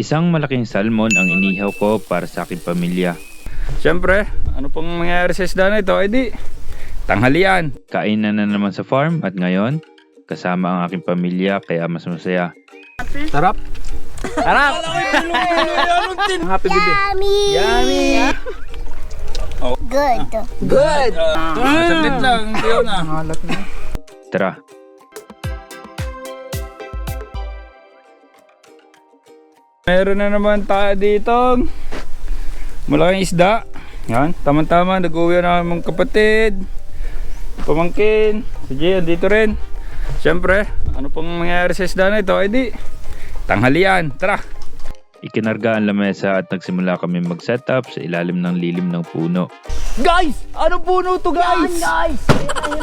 Isang malaking salmon ang inihaw ko para sa aking pamilya. Siyempre, ano pong mangyayari sa isda na ito? Ay di, tanghalian. Kainan na naman sa farm at ngayon, kasama ang aking pamilya kaya mas masaya. Sarap. Sarap! Happy baby. Yummy! Good. Good! Uh, Saglit lang, hindi yun ah. Tara, Meron na naman tayo dito. Malaking isda. Yan, tama-tama. Nag-uwi na mga kapatid. Pamangkin. Si Jay, dito rin. Siyempre, ano pong mangyayari sa isda na ito? Ay di, tanghalian. Tara! ikinarga ang lamesa at nagsimula kami mag-setup sa ilalim ng lilim ng puno. Guys! Ano puno to guys? guys!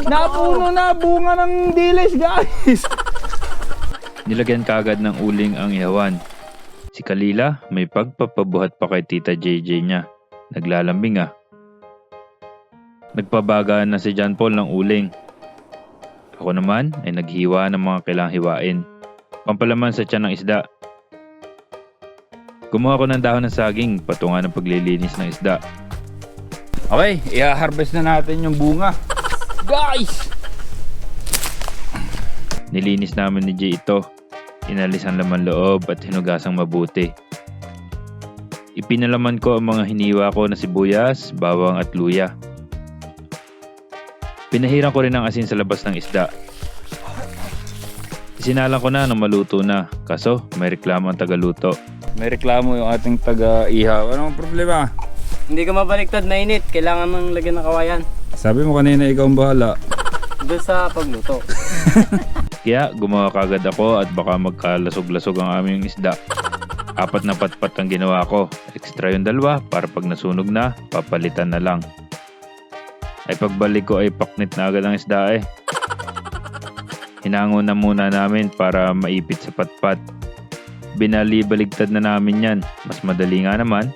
Napuno na bunga ng dilis guys! Nilagyan kagad ng uling ang ihawan. Si Kalila may pagpapabuhat pa kay Tita JJ niya. Naglalambing ah. Nagpabagaan na si John Paul ng uling. Ako naman ay naghiwa ng mga kailangang hiwain. Pampalaman sa tiyan ng isda. Gumawa ko ng dahon ng saging patunga ng paglilinis ng isda. Okay, i-harvest na natin yung bunga. Guys! Nilinis namin ni Jay ito. Inalis ang laman loob at hinugasang mabuti. Ipinalaman ko ang mga hiniwa ko na sibuyas, bawang at luya. Pinahiran ko rin ang asin sa labas ng isda. Isinalang ko na nang maluto na, kaso may reklamo ang tagaluto. May reklamo yung ating taga-ihaw. Anong problema? Hindi ka mabaliktad, mainit. Kailangan mong lagyan ng kawayan. Sabi mo kanina ikaw ang bahala. Doon sa pagluto. Kaya gumawa kagad ako at baka magkalasog-lasog ang aming isda. Apat na patpat ang ginawa ko. Extra yung dalawa para pag nasunog na, papalitan na lang. Ay pagbalik ko ay paknit na agad ang isda eh. Hinango na muna namin para maipit sa patpat. Binali-baligtad na namin yan. Mas madali nga naman.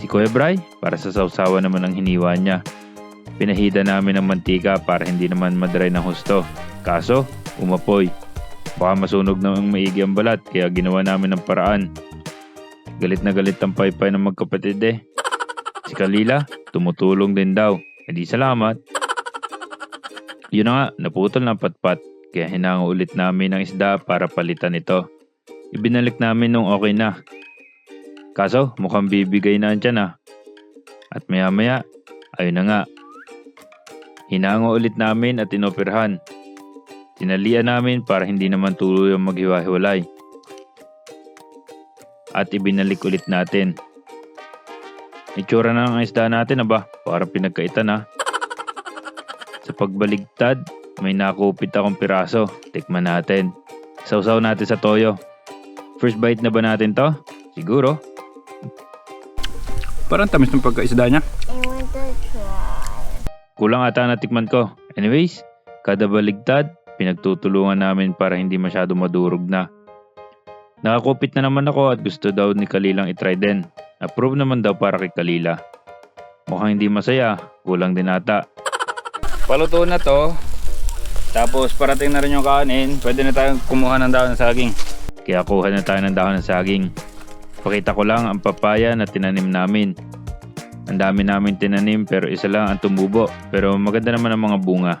Si Kuya Bray, para sa sausawa naman ang hiniwa niya. Pinahida namin ng mantika para hindi naman madry ng husto. Kaso, umapoy. Baka masunog ang maigi ang balat kaya ginawa namin ng paraan. Galit na galit ang paypay ng magkapatid eh. Si Kalila, tumutulong din daw. E di salamat. Yun na nga, naputol ng patpat. Kaya hinango ulit namin ng isda para palitan ito. Ibinalik namin nung okay na. Kaso, mukhang bibigay na ang tiyan ah. At maya maya, ayun na nga, Hinango ulit namin at inoperahan. Tinalian namin para hindi naman tuluyang maghiwa-hiwalay. At ibinalik ulit natin. Itsura na ang isda natin aba, para pinagkaitan ha. Sa pagbaligtad, may nakupit akong piraso. Tikman natin. Sausaw natin sa toyo. First bite na ba natin to? Siguro. Parang tamis ng pagkaisda niya. I want to try. Kulang ata natikman ko. Anyways, kada baligtad, pinagtutulungan namin para hindi masyado madurog na. Nakakupit na naman ako at gusto daw ni Kalilang itry din. Approve naman daw para kay Kalila. Mukhang hindi masaya, kulang din ata. Paluto na to. Tapos parating na rin yung kanin. Pwede na tayong kumuha ng dahon ng saging. Kaya kuha na tayo ng dahon ng saging. Pakita ko lang ang papaya na tinanim namin. Ang dami namin tinanim pero isa lang ang tumubo pero maganda naman ang mga bunga.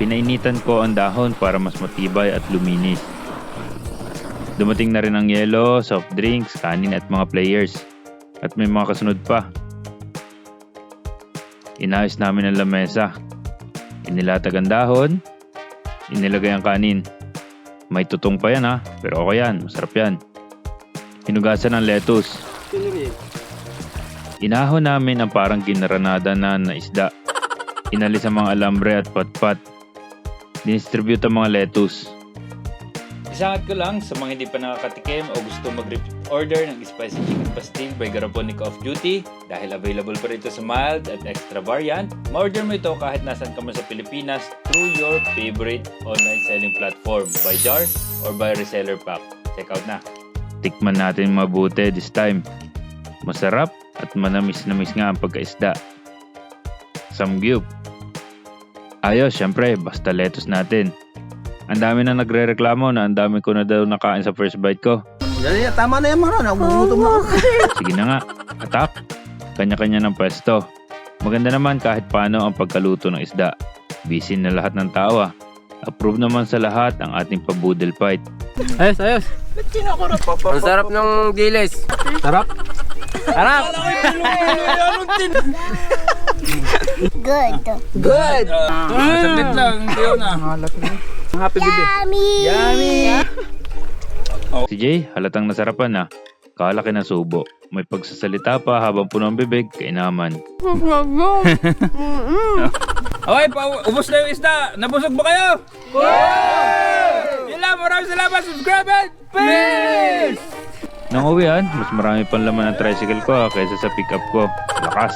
Pinainitan ko ang dahon para mas matibay at luminis. Dumating na rin ang yelo, soft drinks, kanin at mga players. At may mga kasunod pa. Inayos namin ang lamesa. Inilatag ang dahon, inilagay ang kanin. May tutong pa yan ha, pero okay yan, masarap yan. Hinugasan ng lettuce. Inahon namin ang parang ginaranada na na isda. Inalis ang mga alambre at patpat. Dinistribute ang mga lettuce. Isangat ko lang sa mga hindi pa nakakatikim o gusto mag-order ng Spicy Chicken Pastil by Garaponic Off Duty dahil available pa rito sa mild at extra variant. Ma-order mo ito kahit nasan ka man sa Pilipinas through your favorite online selling platform by jar or by reseller pack. Check out na. Tikman natin mabuti this time. Masarap at manamis-namis nga ang pagkaisda. Samgyup. Ayos, syempre, basta lettuce natin. Ang dami na nagre-reklamo na ang dami ko na daw nakain sa first bite ko. Dali, tama na yan mga nagugutom na ako. Sige na nga, atak. Kanya-kanya ng pwesto. Maganda naman kahit paano ang pagkaluto ng isda. Busy na lahat ng tao ah. Approve naman sa lahat ang ating pabudel fight. Ayos, ayos. Ang sarap ng dilis. Sarap? Sarap! Good. Good! Ah, saglit lang, hindi yun ah. Happy baby. Yummy. Si Jay, halatang nasarapan na. Kalaki ng subo. May pagsasalita pa habang puno ang bibig, kainaman. Okay, pa, ubos na yung isda. Nabusog ba kayo? Yeah! Yun lang, maraming salamat. Subscribe and peace! Nang uwian, mas marami pang laman ang tricycle ko ah, kaysa sa pickup ko. Lakas!